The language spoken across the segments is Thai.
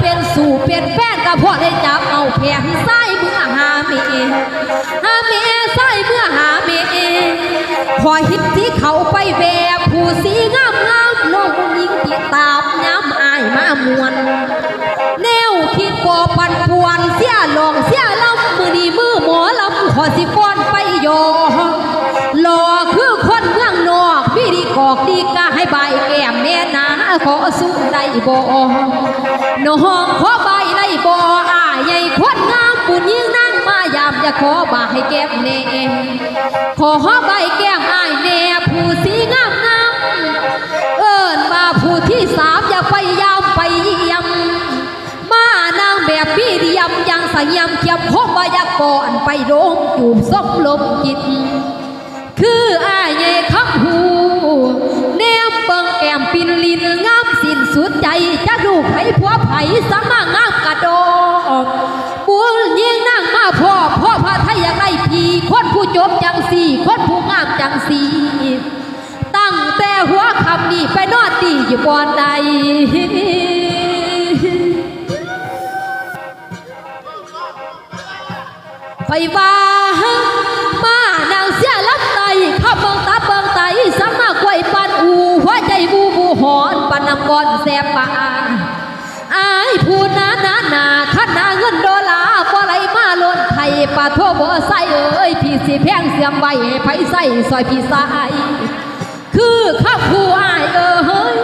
เป็นสู่เป็นแฟนก็พอได้จับเอาแผงไส้เมื่อหาเมหาเมไส้เมื่อหาเมพอหิบที่เขาไปแวผู้สีงามงามน้องยิงติดตามย้ำอายมามวนแนวคิดก่อปันปวนเสียหลงเสียลำมือดีมือหมอลำขอสิฟ้อนไปยอหล่อคือคนเมืองนอกพี่ดีกอกดีกาให้ใบแก้มแม่นา ขอสู้ได้บ่น้องขอใบได้บ่อาใหญ่คนงามผู้หญิงนั่งมายามจะขอบาให้แก้มแน่ขอใบแก้มอายแน่ผู้สีงามงามเอิ้นมาผู้ที่สามอยากไปยามไปเยี่ยมมานางแบบพี่เดียมยังสยามเขียบคมบายากรไปโดงจูบซบลมจิต ใจจะดูไผผัวไผสามางามกระโดกบุญยิ่งนั่งมาพ่อพ่อพระไทยอยากได้พีคนผู้จบจังสี่ คนผู้งามจังสี่ตั้งแต่หัวคำนี้ไปนอนดีอยู่บอนใดไปว่า มานางเสียลับไตข้าเบิงตาเบิงไตสามารถควยปันอูหัวใจบูบูห อนนนำกอนแสบปาอายผู้นานานาขันนาเงินดอลลาร์บ่ไหลมาล้นไทยปาโทบ่ใส่เอ้ยพี่สิแพงเสียมไว้ให้ไผใส่ซอยพี่สายคือข้าผู้อายเอ้ย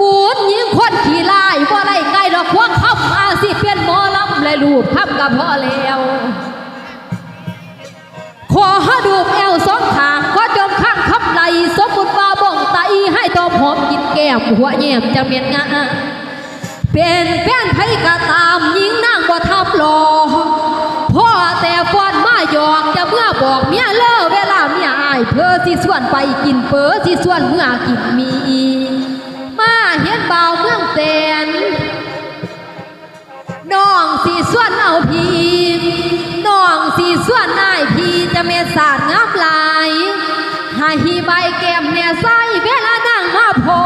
บุญยิงคนขี่ลายบ่ไรไกลดอกพวกคำอาสิเป็นหมอลำและลูกคำกับพ่อแล้ว ขอดูแอวสองขางขอจมข้างคำไหลสมบุญว่าบ้องไตใหอมกินแก้มหัวแยมจะเมียนงาเป็นแฟนไผกะตามยิงนางบ่ทับหลอพ่อแต่ฟอนมาหยอกจะเมื่อบอกเมียเลิกเวลาเมียอายเพอสิส่วนไปกินเปอสิส่วนเมื่อกินมีมาเห็นบ่าวเมืองแสนน้องสีส่วนเอาพีน้องสีส่วนนายพีจะเมศาสาดงามลายให้ฮีใบแก้มแน่ใสเวลา มาพอ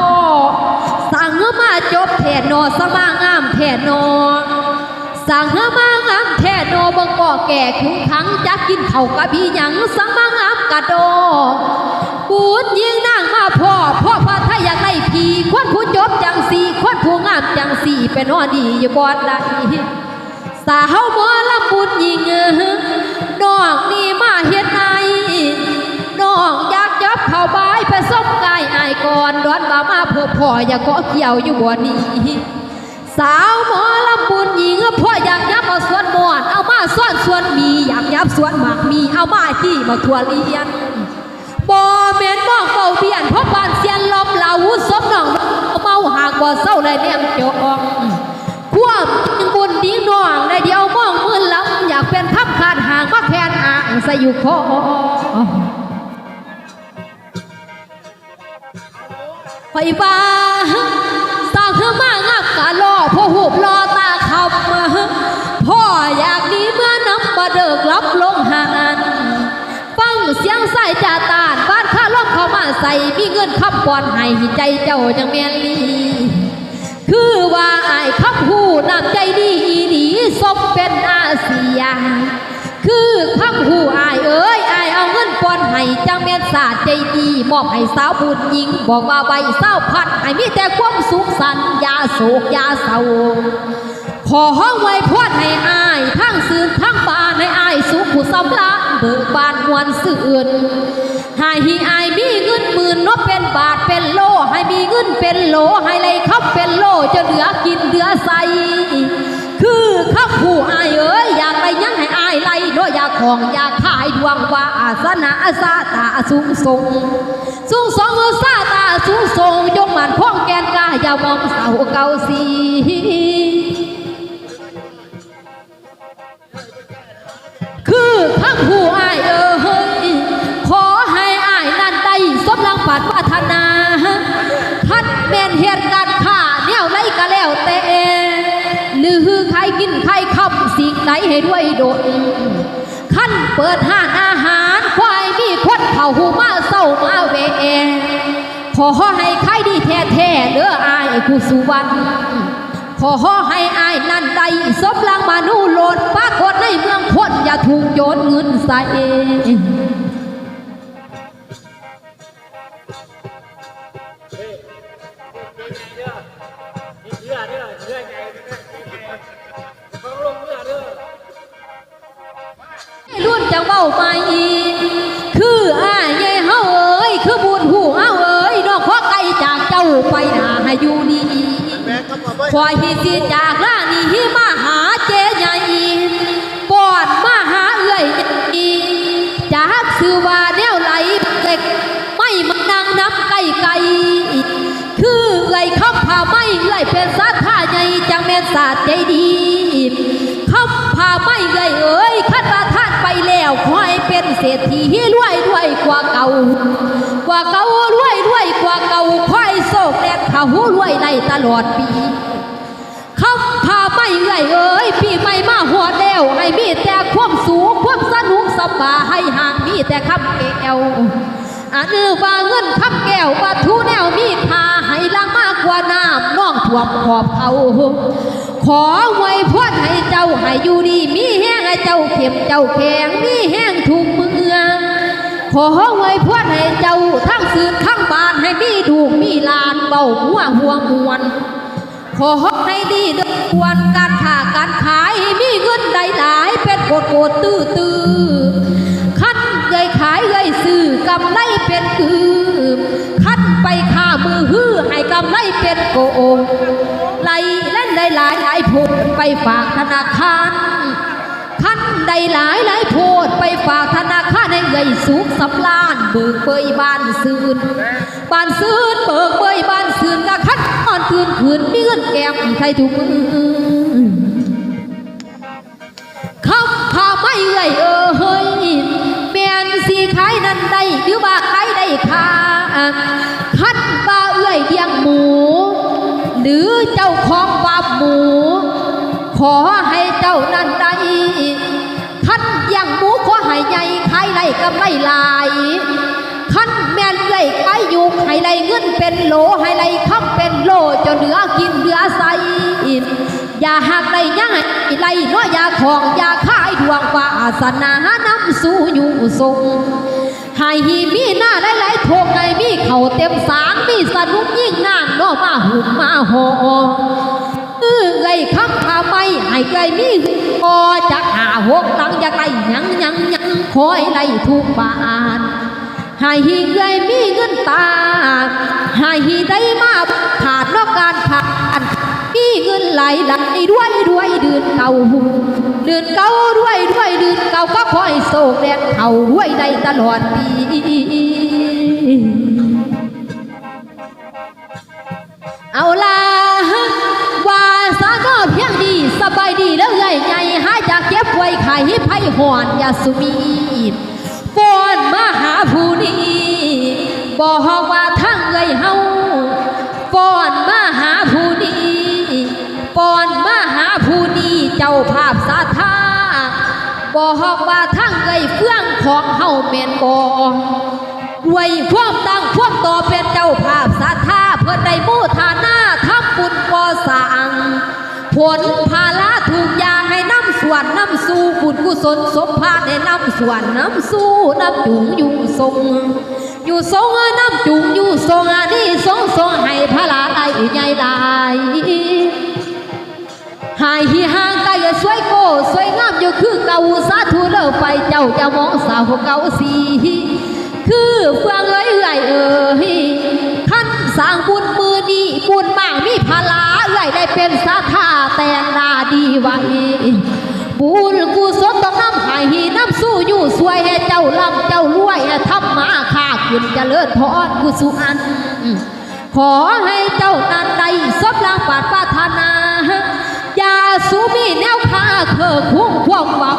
สั่งมาจบแทนโนสมางามแทนโนสั่งมางามแทนโนบังก่อแก่คุ้งขังจะกินเขากับพี่หยังสังมางามกระโดปูดยิงนั่งมาพ่อพ่อพระไทยอยากได้พีควนผู้จบจังสี่ควนผู้งามจังสี่เป็นนอดีอยู่บอนใดสาวหมอลำบุญยิงเออน้องนี่มาเฮ็ดไอน้องอยาก บายไปส้มกายอายก่อนดอนบ่ามาพบพ่ออย่ากาะเกี่ยวอยู่บ่นี้สาวหมอลำบุญยิงพ่ออยากยับเอาสวนมอนเอามาซ่อนสวนมีอยากยับสวนหมากมีเอามาที่มาทัวเลียนบ่แม่นมองเบาเบียนพราะบ้านเสียนลมเหลาสมน้องเมาหากบ่เศร้าเลยแนมเจาะความบุญดิ้งน้องในเดียวมองมือลำอยากเป็นทับขาดหางก็แคนอ่างใส่อยู่คอ ไฟฟ้าสร้างขึ้นมางับกะล่อพ่อหูบรอตาคำพ่ออยากดีเมื่อน้ำบะเดิกรับลงหานฟังเสียงใส่จ่าตานบ้านข้าลบเข้ามาใส่มีเงินขับปอนให้ใจเจ้าจังแมนลีคือว่าอายขับหูน้ำใจดีอีดีสมเป็นอาเซียคือขับหูอา จังเม็ดใจดีมอบให้สาวบุญยิง บอกว่าใบเศร้าพัดให้มีแต่ความสุขสันยาโศกยาเศร้าขอห้องไว้พอดให้อายทั้งสื่นทั้งบานให้อายสุขผู้สำลานเบิกบานมวนสื่นให้ฮีอายมีเงินหมื่นนบเป็นบาทเป็นโลให้มีเงินเป็นโหลให้เลยขับเป็นโลจะเหลือกินเหลือใสคือข้าผู้อายเอ้ยอยากไปยังให้ ของอยากขายดวงว่าอาสนะอาซาตาสูงส่งสูงส่งอาซาตาสูงส่งยงมันพ่องแกนกาอย่ามองเสาเก่าสีคือข้างผู้อายเอ้ยขอให้อายนั่นได้สมรังปัดวัฒนาคัดเมนเหตุการณ์ข่าแนวไรก็แล้วแต่หรือใครกินใครขับสิ่งไหนให้ด้วยโดดันเปิดห้างอาหารควายมีคนเผาหูมาเศร้ามาเวเอขอให้ใครดีแท้ๆเด้ออายกุศสุวรรณขอให้อายนั่นใดสบลังมานูโลดปรากฏในเมืองคนอย่าถูกโยนเงินใส่ ว้าใหม่คืออ้ายใหญ่เฮาเอ้ย คือบุญหูเฮาเอ้ยน้องขอไกลจากเจ้าไปหาให้อยู่นี่แม่ก็มาเว้ยคอยฮิสิจากล่านี่มาหาเจใหญ่ป้อนมาหาเอื้อยนี่จากสื่อว่าแนวไหลเล็กไม่มานั่งน้ำไก่ไก่คือเอื้อยคำพาไม่เอื้อยเป็นสัตว์ท่าใหญ่จังแม่นศาสตร์ใจดีคำพาไม่เอื้อยเอ้ยขันว่าท่านไป แล้วคอยเป็นเศรษฐีรวยรวยกว่าเก่ากว่าเก่ารวยรวยกว่าเก่าคอยโศกแลกขาหูรวยได้ตลอดปีคำพาไม่เอื่อยเอ้ยปีใหม่มาหัวเดวให้มีแต่ความสูงความสนุกสบายให้ห่างมีแต่คำแก้วอันนี้ว่าเงินคำแก้วว่าทูแนวมีค่า ให้ลังมากกว่าน้ำน้องท่วมขอบเขาขอไว้พรให้เจ้าให้อยู่ดี มีแห้งให้เจ้าเข้มเจ้าแข็งมีแห้งทุกเมืองขอไว้พรให้เจ้าทั้งสื่อทั้งบานให้มีดูกมีลานเบาหัวหัวมวนขอให้ดีดควรการค้าการขายให้มีเงินได้หลายเป็นโกดโกดตื้อตื้อ ไปฝากธนาคารขั้นใดหลายหลายโพดไปฝากธนาคารให้เงยสุขสำลานเบิกเบยบ้านซื่นบ้านซื่นเบิกเบยบ้านซื่นกะคัดอ่อนคืนคืนมีเงินแก้มใครถูกมือคำพาไม่เอ่ยเออเฮ้ยแมนสีขายนั้นได้หรือว่าขายได้ค่าคัดบ่าเอื้ยเดียงหมู หรือเจ้าของบาหมู ขอให้เจ้านั้นได้คันอย่างหมูขอให้ใหญ่ขายไรก็ไม่ลายคันแม่นเลยขายอยู่ให้ไรเงินเป็นโลให้ไรคำเป็นโลจนเหลือกินเหลือใส่อย่าหักได้ยังไงไรน้อยอย่าของอย่าขายดวงวาสนานำสู่อยู่ทรงให้ฮีมีหน้าหลายๆโทงให้มีเข่าเต็มสางมีสนุกยิ่งงานน้อมาหุ่มมาหอ เออไงคำพาไม่ให้ไกลมีพอจะหาหกหลังจะไกลยังยังยังคอยไล่ทุกบาทให้ฮีไกลมีเงินตาให้ฮีได้มาขาดนอกการผ่านมีเงินไหลไหลด้วยด้วยเดือนเก่าเดือนเก่าด้วยด้วยเดือนเก่าก็คอยโศกแดดเขาด้วยได้ตลอดปีเอาละ หอนยาสุมีป้อนมาหาผู้นี้บอกว่าทั้งเงยเฮาป้อนมาหาผู้นี้ปอนมาหาผู้นี้เจ้าภาพสาธาบอกว่าทั้งเงยเฟื่องของเฮาแม่นบ่ด้วยความตั้งความต่อเป็นเจ้าภาพศรัทธาเพื่อได้มูทานาทำบุญก่อสร้างผลภาละ วนนำสู่บุญกุศลสมภารให้นำส่วนนำสู่น้ำจุงอยู่ทรงอยู่ทรงน้ำจุงอยู่ทรงอันนี้ทรงทรงให้พระลาได้ใหญ่หลายหายหีห่างไกลสวยโกสวยงามอยู่คือเก่าสาธุเลิกไปเจ้าจะมองสาวเก่าสีคือเฟืองเอ้ยเอ้ยเอ้ยขั้นสร้างบุญมือดีบุญมากมีพลาเอ้ยได้เป็นสาธาแต่งนาดีไว้ บุญกุศลต้องนำให้หีน้ำสู้อยู่สวยให้เจ้าลำเจ้ารวยให้ทำมาค้าขึ้นเจริญพรกุสุอัน ขอให้เจ้านั้นได้สมรางปารถปรารถนาอย่าสูมีแนวค่าเคอคุ้งควงเบา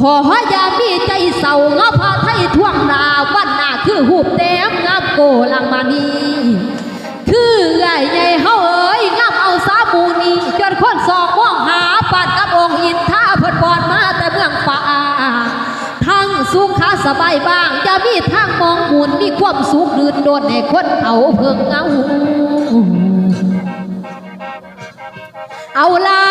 ขออย่ามีใจเศร้าเงาพาไทยท่วงนาวันนาคือหูบแต้มงามโกลังมานีคือใหญ่ใหญ่เฮาเอ้ยงามเอาสาบูนีจนคนสอ ท่อนมาแต่เมืองป่าทั้งสุขขาสบายบ้างจะมีทางมองหมุนมีความสุขดื่นโดนให้คนเขาเพิ่งเงาเอาล่ะ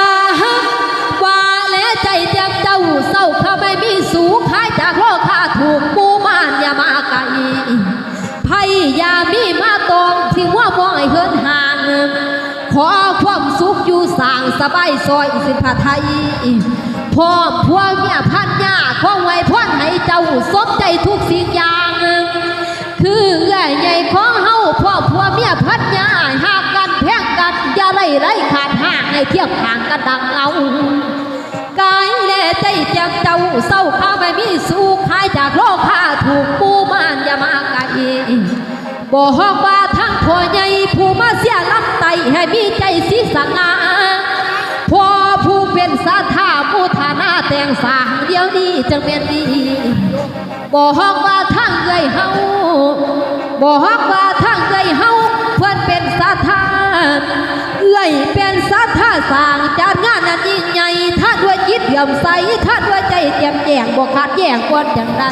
ว่าและใจเจ้าเจ้าเศร้าข้าไม่มีสูงขายจากโลกข้าถูกปูมานอย่ามาไกลไพ่ยามีมาตองที่ว่ามองให้เฮินห่างขอความสุขอยู่สางสบายซอยสินพาไทย พร้อมพวกเมียพันยาข้องไว้ทอดให้เจ้าสมใจทุกสิ่งอย่าง คือเอื้อยใหญ่ของเฮาพ่อผัวเมียพัดยาหากกันแพ่งกันอย่าไล่ไล่ขาดห่างในเที่ยงทางกันดังเอากายและใจเจากเจ้าเศร้าข้าไม่มีสู้ขายจากโลกข้าถูกปูมานอย่ามาไกลบ่ฮอกว่าทั้งพ่อใหญ่ผู้มาเสียลำไตให้มีใจสิสง่าพ่อ เป็นสาธาผู้ฐานาแต่งสางเดียวนี้จังเป็นดีบ่ฮอกว่าทั้งเอ้ยเฮาบ่ฮอกว่าทั้งเอ้ยเฮาเพิ่นเป็นสาธาเอ้ยเป็นสัทธาสางจัดงานนั้นยิ่งใหญ่ถ้าด้วยจิตเดี่ยมใสถ้าด้วยใจเจียมแจงบ่ขาดแย่งกวนอย่างใด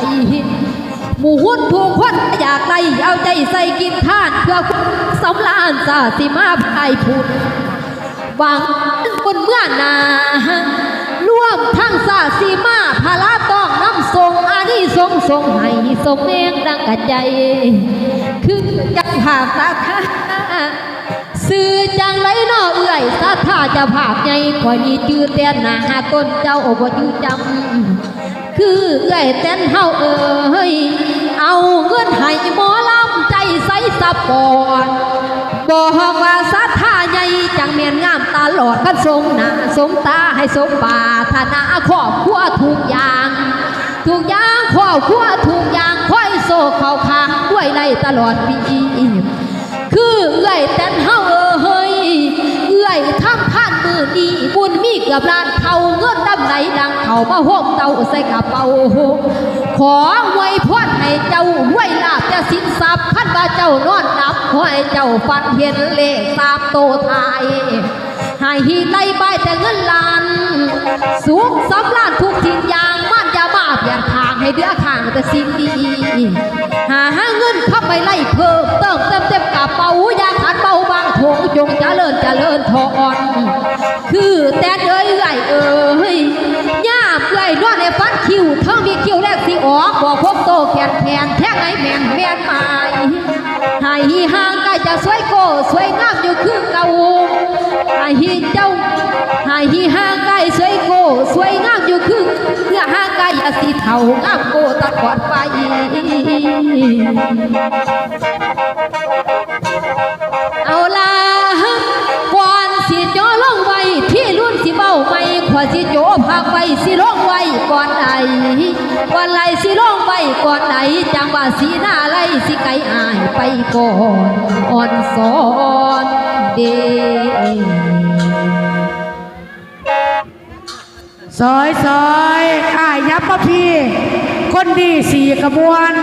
หมู่หุ้นผู้คนอยากไล่เอาใจใส่กินทานเพื่อสำลานสาสิมาภายพุทธ หวังบนเมื่อนาร่วมทั้งสาสีมาภาระต้องน้ำทรงอานิสงส์ทรงให้ทรงเมงดังกระใจคือจังภาพสาขาสื่อจังไรนอเอื่อยสัทธาจะภาพใหญ่คอยมีจื่อเต้นหนาหาต้นเจ้าอบอยู่จำคือเอื่อยเต้นเฮาเอ้ยเอาเงินให้หมอลำใจใสสะปอนบอก ลอดกันสมหน้าสมตาให้สมปารถนาครอบครัวทุกอย่างทุกอย่างครอบครัวทุกอย่างคอยโซเข่าคางด้วยไล่ตลอดปีคือเอื้อยแต่นเฮาเออเฮ้ยเอื้อยทำผ่านมือดีบุญมีเกือบล้านเขาเงินดำไหนดังเขามาห้มเตาใส่กระเป๋าขอไว้พรให้เจ้าห้วยลาบแต่สินทรัพย์ขันว่าเจ้านอนนับขอให้เจ้าฟันเห็นเลขตามโตทาย ให้ฮีไล่ใบแต่เงินล้านสูงสำลานทุกทิ้งยางมันย่ามาเปลี่ยนทางให้เดือข้างแต่สิ่งดี หาหาเงินเข้าไปไล่เพิ่มเติมเต็มเต็มกระเป๋าอยาขัดเบาบางโถจงเจริญเจริญทอนคือแต่เอ้ยเอ้ยเอ้ยย่าเปื่อ้ยนอนในฟันคิวเท่ามีคิวแรกสิออกบอกพบโตแขนแขนแท่งไอ้แมนแมนไม้ให้ห่างใกล้จะสวยโกสวยงามอยู่คือเก่า ให้เจ้าให้ห่างใกล้สวยโกสวยงามอยู่คือเพื่อห่างใกล้อย่าสิเทางามโกตะกอดไปเอาละก่อนสิโจลงไว้พี่รุ่นสิเบ้าไม่ขวสิโจพักไว้สิลงไว้ก่อนไหนก่อนไหลสิลงไว้ก่อนไหนจังว่าสีหน้าไหลสิไกลอายไปก่อนอ่อนสอน เดซอยซอยอ้ายยับมาพี่ คนดีสี่กระบวน